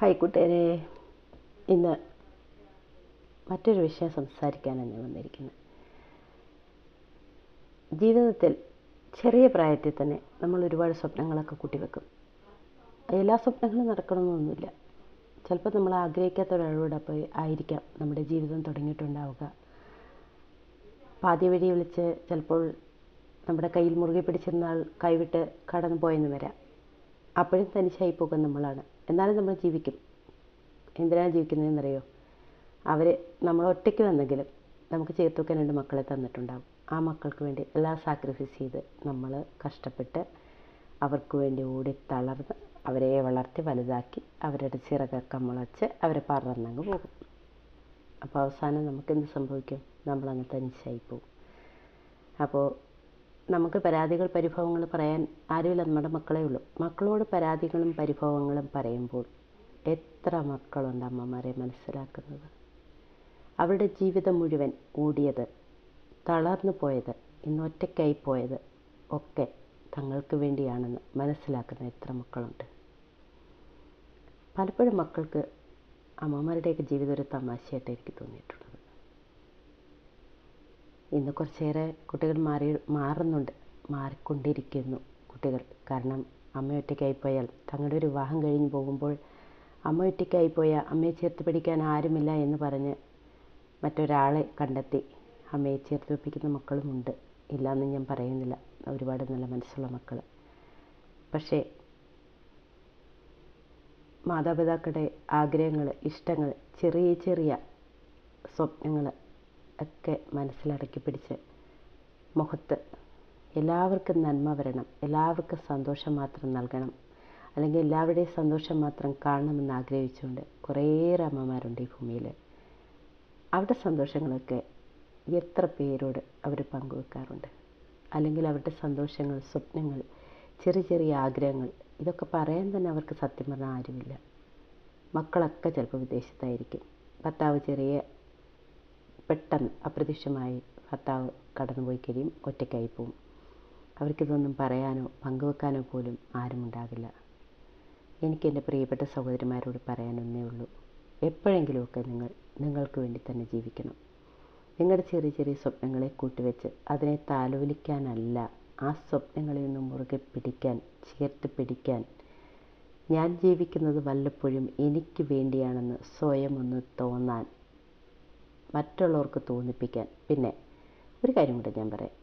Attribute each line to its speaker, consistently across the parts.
Speaker 1: Hi കൂട്ടുകാരെ ഇന്ന് മറ്റൊരു വിഷയം സംസാരിക്കാനാണ് ഞാൻ വന്നിരിക്കുന്നത്. ജീവിതത്തിൽ ചെറിയ പ്രായത്തിൽ തന്നെ നമ്മൾ ഒരുപാട് സ്വപ്നങ്ങളൊക്കെ കൂട്ടിവെക്കും. എല്ലാ സ്വപ്നങ്ങളും നടക്കണമെന്നൊന്നുമില്ല. ചിലപ്പോൾ നമ്മൾ ആഗ്രഹിക്കാത്ത ഒരാളോട് പോയി ആയിരിക്കാം നമ്മുടെ ജീവിതം തുടങ്ങിയിട്ടുണ്ടാവുക. പാതി വഴി വിളിച്ച് ചിലപ്പോൾ നമ്മുടെ കയ്യിൽ മുറുകെ പിടിച്ചിരുന്ന ആൾ കൈവിട്ട് കടന്നു പോയെന്ന് വരാം. അപ്പോഴും തനിച്ചായി പോകും നമ്മളാണ്. എന്നാലും നമ്മൾ ജീവിക്കും. എന്തിനാണ് ജീവിക്കുന്നതെന്നറിയോ? അവർ നമ്മൾ ഒറ്റയ്ക്ക് വന്നെങ്കിലും നമുക്ക് ചേർത്ത് വെക്കാൻ രണ്ട് മക്കളെ തന്നിട്ടുണ്ടാകും ആ മക്കൾക്ക് വേണ്ടി എല്ലാം സാക്രിഫൈസ് ചെയ്ത് നമ്മൾ കഷ്ടപ്പെട്ട് അവർക്ക് വേണ്ടി ഓടി തളർന്ന് അവരെ വളർത്തി വലുതാക്കി അവരുടെ ചിറകൊക്കെ മുളച്ച് അവരെ പറന്നങ്ങ് പോകും. അപ്പോൾ അവസാനം നമുക്കെന്ത് സംഭവിക്കും? നമ്മളങ്ങ് തനിച്ചായി പോകും. അപ്പോൾ നമുക്ക് പരാതികൾ പരിഭവങ്ങൾ പറയാൻ ആരുമില്ല നമ്മുടെ മക്കളേ ഉള്ളൂ. മക്കളോട് പരാതികളും പരിഭവങ്ങളും പറയുമ്പോൾ എത്ര മക്കളുണ്ട് അമ്മമാരെ മനസ്സിലാക്കുന്നത്? അവരുടെ ജീവിതം മുഴുവൻ ഓടിയത് തളർന്നു പോയത് ഇന്ന് ഒറ്റയ്ക്കായി പോയത് ഒക്കെ തങ്ങൾക്ക് വേണ്ടിയാണെന്ന് മനസ്സിലാക്കുന്ന എത്ര മക്കളുണ്ട്? പലപ്പോഴും മക്കൾക്ക് അമ്മമാരുടെയൊക്കെ ജീവിതം ഒരു തമാശയായിട്ട് എനിക്ക് തോന്നിയിട്ടുള്ളത്. ഇന്ന് കുറച്ചേറെ കുട്ടികൾ മാറി മാറുന്നുണ്ട് മാറിക്കൊണ്ടിരിക്കുന്നു കുട്ടികൾ. കാരണം അമ്മ ഒറ്റയ്ക്കായിപ്പോയാൽ തങ്ങളുടെ ഒരു വിവാഹം കഴിഞ്ഞ് പോകുമ്പോൾ അമ്മ ഒറ്റയ്ക്കായിപ്പോയാൽ അമ്മയെ ചേർത്ത് പിടിക്കാൻ ആരുമില്ല എന്ന് പറഞ്ഞ് മറ്റൊരാളെ കണ്ടെത്തി അമ്മയെ ചേർത്ത് വെപ്പിക്കുന്ന മക്കളുമുണ്ട് ഇല്ലയെന്ന് ഞാൻ പറയുന്നില്ല. ഒരുപാട് നല്ല മനസ്സുള്ള മക്കൾ. പക്ഷേ മാതാപിതാക്കളുടെ ആഗ്രഹങ്ങൾ ഇഷ്ടങ്ങൾ ചെറിയ ചെറിയ സ്വപ്നങ്ങൾ ഒക്കെ മനസ്സിലടക്കി പിടിച്ച് മുഖത്ത് എല്ലാവർക്കും നന്മ വരണം. എല്ലാവർക്കും സന്തോഷം മാത്രം നൽകണം. അല്ലെങ്കിൽ എല്ലാവരുടെയും സന്തോഷം മാത്രം കാണണമെന്ന് ആഗ്രഹിച്ചുകൊണ്ട് കുറേയേറെ അമ്മമാരുണ്ട് ഈ ഭൂമിയിൽ. അവരുടെ സന്തോഷങ്ങളൊക്കെ എത്ര പേരോട് അവർ പങ്കുവെക്കാറുണ്ട്? അല്ലെങ്കിൽ അവരുടെ സന്തോഷങ്ങൾ സ്വപ്നങ്ങൾ ചെറിയ ചെറിയ ആഗ്രഹങ്ങൾ ഇതൊക്കെ പറയാൻ തന്നെ അവർക്ക് സത്യം പറഞ്ഞാൽ ആരുമില്ല. മക്കളൊക്കെ ചിലപ്പോൾ വിദേശത്തായിരിക്കും. ഭർത്താവ് ചെറിയ പെട്ടെന്ന് അപ്രതീക്ഷിതമായി ഭർത്താവ് കടന്നുപോയി കഴിയും ഒറ്റയ്ക്കായി പോവും. അവർക്കിതൊന്നും പറയാനോ പങ്കുവെക്കാനോ പോലും ആരുമുണ്ടാകില്ല എനിക്ക് എന്റെ പ്രിയപ്പെട്ട സഹോദരിമാരോട് പറയാനൊന്നേ ഉള്ളൂ. എപ്പോഴെങ്കിലുമൊക്കെ നിങ്ങൾ നിങ്ങൾക്ക് വേണ്ടി തന്നെ ജീവിക്കണം. നിങ്ങളുടെ ചെറിയ ചെറിയ സ്വപ്നങ്ങളെ കൂട്ടിവെച്ച് അതിനെ താലോലിക്കാനല്ല ആ സ്വപ്നങ്ങളിൽ നിന്ന് മുറുകെ പിടിക്കാൻ ചേർത്ത് പിടിക്കാൻ ഞാൻ ജീവിക്കുന്നത് വല്ലപ്പോഴും എനിക്ക് വേണ്ടിയാണെന്ന് സ്വയം ഒന്ന് തോന്നാൻ മറ്റുള്ളവർക്ക് തോന്നിപ്പിക്കാൻ. പിന്നെ ഒരു കാര്യം കൂടെ ഞാൻ പറയാം.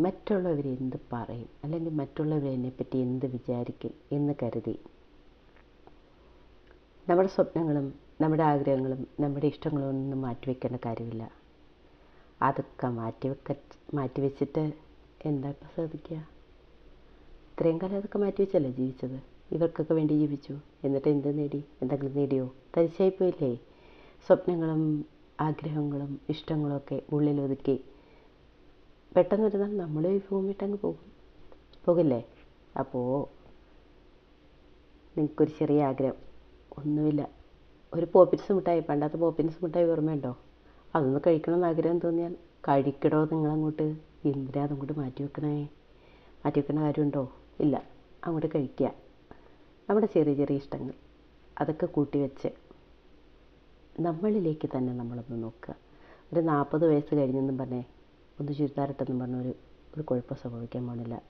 Speaker 1: മറ്റുള്ളവർ എന്ത് പറയും? അല്ലെങ്കിൽ മറ്റുള്ളവർ എന്നെപ്പറ്റി എന്ത് വിചാരിക്കും എന്ന് കരുതി. നമ്മുടെ സ്വപ്നങ്ങളും നമ്മുടെ ആഗ്രഹങ്ങളും നമ്മുടെ ഇഷ്ടങ്ങളും ഒന്നും മാറ്റിവെക്കേണ്ട കാര്യമില്ല. അതൊക്കെ മാറ്റിവെക്ക മാറ്റിവെച്ചിട്ട് എന്താ ഇപ്പം സാധിക്കുക ഇത്രയും കാലം അതൊക്കെ മാറ്റിവെച്ചല്ലേ ജീവിച്ചത്? ഇവർക്കൊക്കെ വേണ്ടി ജീവിച്ചു. എന്നിട്ട് എന്ത് നേടി? എന്തെങ്കിലും നേടിയോ? തരിശായി പോയില്ലേ സ്വപ്നങ്ങളും ആഗ്രഹങ്ങളും ഇഷ്ടങ്ങളൊക്കെ ഉള്ളിലൊതുക്കി പെട്ടെന്നൊരു നാൾ നമ്മൾ ഈ ഭൂമിട്ടങ്ങ് പോകും. പോകില്ലേ? അപ്പോൾ നിങ്ങൾക്കൊരു ചെറിയ ആഗ്രഹം. ഒന്നുമില്ല. ഒരു പോപ്പിൻസ് മിഠായി പണ്ടത്തെ പോപ്പിൻസ് മിഠായി ഓർമ്മയുണ്ടോ? അതൊന്ന് കഴിക്കണമെന്ന് ആഗ്രഹം തോന്നിയാൽ കഴിക്കടോ നിങ്ങളങ്ങോട്ട്. എന്തിനാ അതങ്ങോട്ട് മാറ്റി വെക്കണേ? മാറ്റി വെക്കണ കാര്യമുണ്ടോ? ഇല്ല. അങ്ങോട്ട് കഴിക്കുക നമ്മുടെ ചെറിയ ചെറിയ ഇഷ്ടങ്ങൾ. അതൊക്കെ കൂട്ടി വെച്ച് നമ്മളിലേക്ക് തന്നെ നമ്മളൊന്ന് നോക്കുക. ഒരു നാൽപ്പത് വയസ്സ് കഴിഞ്ഞെന്നും പറഞ്ഞേ ഒന്ന് ചുരിദാറിട്ടെന്നും പറഞ്ഞ ഒരു ഒരു കുഴപ്പം സംഭവിക്കാൻ പോണില്ല.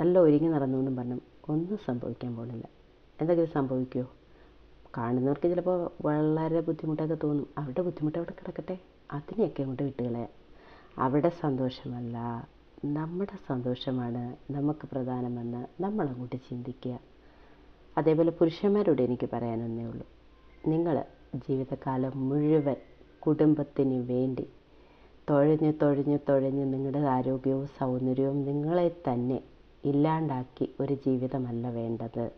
Speaker 1: നല്ല ഒരുങ്ങി നടന്നുവെന്നും പറഞ്ഞു ഒന്നും സംഭവിക്കാൻ പോണില്ല. എന്തെങ്കിലും സംഭവിക്കുമോ കാണുന്നവർക്ക് ചിലപ്പോൾ വളരെ ബുദ്ധിമുട്ടൊക്കെ തോന്നും. അവരുടെ ബുദ്ധിമുട്ട് അവിടെ കിടക്കട്ടെ. അതിനെയൊക്കെ അങ്ങോട്ട് വിട്ടുകളയാം. അവിടെ സന്തോഷമല്ല. നമ്മുടെ സന്തോഷമാണ് നമുക്ക് പ്രധാനമെന്ന് നമ്മളങ്ങോട്ട് ചിന്തിക്കുക. അതേപോലെ പുരുഷന്മാരോട് എനിക്ക് പറയാനൊന്നേ ഉള്ളൂ. നിങ്ങൾ ജീവിതകാലം മുഴുവൻ കുടുംബത്തിന് വേണ്ടി. തുഴഞ്ഞ് തുഴഞ്ഞ് തുഴഞ്ഞ് നിങ്ങളുടെ ആരോഗ്യവും സൗന്ദര്യവും നിങ്ങളെ തന്നെ ഇല്ലാണ്ടാക്കി ഒരു ജീവിതമല്ല വേണ്ടത്.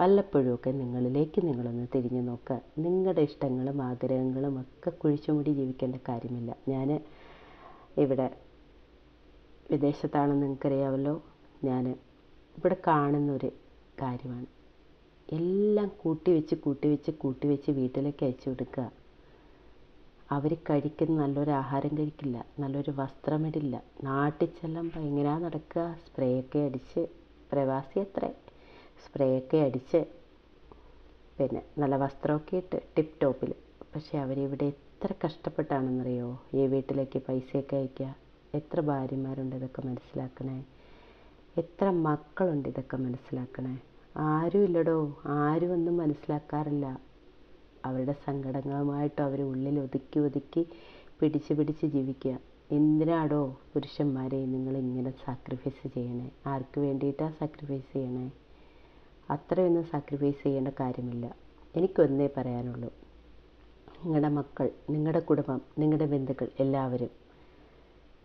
Speaker 1: വല്ലപ്പോഴുമൊക്കെ നിങ്ങളിലേക്ക് നിങ്ങളൊന്ന് തിരിഞ്ഞു നോക്കുക നിങ്ങളുടെ ഇഷ്ടങ്ങളും ആഗ്രഹങ്ങളും ഒക്കെ കുഴിച്ചുമൂടി ജീവിക്കേണ്ട കാര്യമില്ല. ഞാൻ ഇവിടെ വിദേശത്താണെന്ന് നിങ്ങൾക്കറിയാമല്ലോ ഞാൻ ഇവിടെ കാണുന്നൊരു കാര്യമാണ്. എല്ലാം കൂട്ടി വെച്ച് കൂട്ടി വെച്ച് കൂട്ടി വെച്ച് വീട്ടിലേക്ക് അയച്ചു കൊടുക്കുക. അവർ കഴിക്കുന്ന നല്ലൊരു ആഹാരം കഴിക്കില്ല നല്ലൊരു വസ്ത്രമിടില്ല നാട്ടിൽ ചെല്ലുമ്പോൾ എങ്ങനെയാ നടക്കുക. സ്പ്രേ ഒക്കെ അടിച്ച് പ്രവാസി അത്രേ. സ്പ്രേ ഒക്കെ അടിച്ച് പിന്നെ നല്ല വസ്ത്രമൊക്കെ ഇട്ട് ടിപ്പ് ടോപ്പിൽ പക്ഷെ അവരിവിടെ എത്ര കഷ്ടപ്പെട്ടാണെന്നറിയോ? ഈ വീട്ടിലേക്ക് പൈസയൊക്കെ അയക്കുക എത്ര ഭാര്യമാരുണ്ട് ഇതൊക്കെ മനസ്സിലാക്കണേ? എത്ര മക്കളുണ്ട് ഇതൊക്കെ മനസ്സിലാക്കണേ? ആരും ഇല്ലടോ ആരും ഒന്നും മനസ്സിലാക്കാറില്ല. അവരുടെ സങ്കടങ്ങളുമായിട്ട് അവർ ഉള്ളിൽ ഒതുക്കി ഒതുക്കി പിടിച്ച് പിടിച്ച് ജീവിക്കുക. എന്തിനാടോ പുരുഷന്മാരെ നിങ്ങൾ ഇങ്ങനെ സാക്രിഫൈസ് ചെയ്യണേ? ആർക്ക് വേണ്ടിയിട്ടാണ് സാക്രിഫൈസ് ചെയ്യണേ? അത്രയൊന്നും സാക്രിഫൈസ് ചെയ്യേണ്ട കാര്യമില്ല. എനിക്കൊന്നേ പറയാനുള്ളൂ. നിങ്ങളുടെ മക്കൾ നിങ്ങളുടെ കുടുംബം നിങ്ങളുടെ ബന്ധുക്കൾ എല്ലാവരും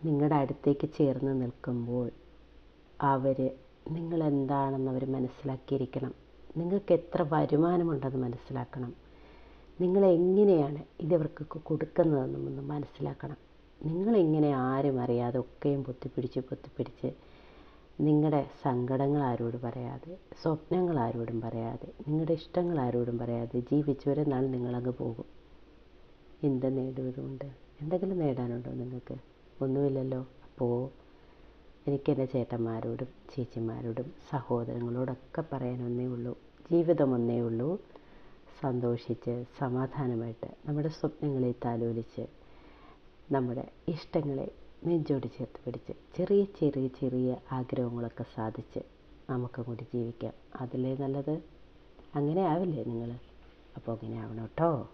Speaker 1: നിങ്ങളുടെ അടുത്തേക്ക് ചേർന്ന് നിൽക്കുമ്പോൾ അവർ നിങ്ങളെന്താണെന്ന് അവർ മനസ്സിലാക്കിയിരിക്കണം. നിങ്ങൾക്ക് എത്ര വരുമാനമുണ്ടെന്ന് മനസ്സിലാക്കണം. നിങ്ങൾ എങ്ങനെയാണ് ഇതവർക്കൊക്കെ കൊടുക്കുന്നതെന്നും ഒന്ന് മനസ്സിലാക്കണം. നിങ്ങളിങ്ങനെ ആരും അറിയാതെ ഒക്കെയും പൊത്തിപ്പിടിച്ച് പൊത്തിപ്പിടിച്ച് നിങ്ങളുടെ സങ്കടങ്ങൾ ആരോടും പറയാതെ സ്വപ്നങ്ങൾ ആരോടും പറയാതെ നിങ്ങളുടെ ഇഷ്ടങ്ങൾ ആരോടും പറയാതെ ജീവിച്ചവരെ നാൾ നിങ്ങളങ്ങ് പോകും. എന്ത് നേടുമതുകൊണ്ട് എന്തെങ്കിലും നേടാനുണ്ടോ നിങ്ങൾക്ക്? ഒന്നുമില്ലല്ലോ? അപ്പോൾ എനിക്ക് എന്റെ ചേട്ടന്മാരോടും ചേച്ചിമാരോടും സഹോദരങ്ങളോടൊക്കെ പറയാൻ ഒന്നേ ഉള്ളൂ. ജീവിതം ഒന്നേ ഉള്ളൂ. സന്തോഷിച്ച് സമാധാനമായിട്ട് നമ്മുടെ സ്വപ്നങ്ങളെ താലോലിച്ച് നമ്മുടെ ഇഷ്ടങ്ങളെ നെഞ്ചോട് ചേർത്ത് പിടിച്ച് ചെറിയ ചെറിയ ചെറിയ ആഗ്രഹങ്ങളൊക്കെ സാധിച്ച് നമുക്ക് കൂടി ജീവിക്കാം. അതിലേ നല്ലത്. അങ്ങനെ ആവില്ലേ നിങ്ങൾ? അപ്പോൾ അങ്ങനെ ആവണം കേട്ടോ.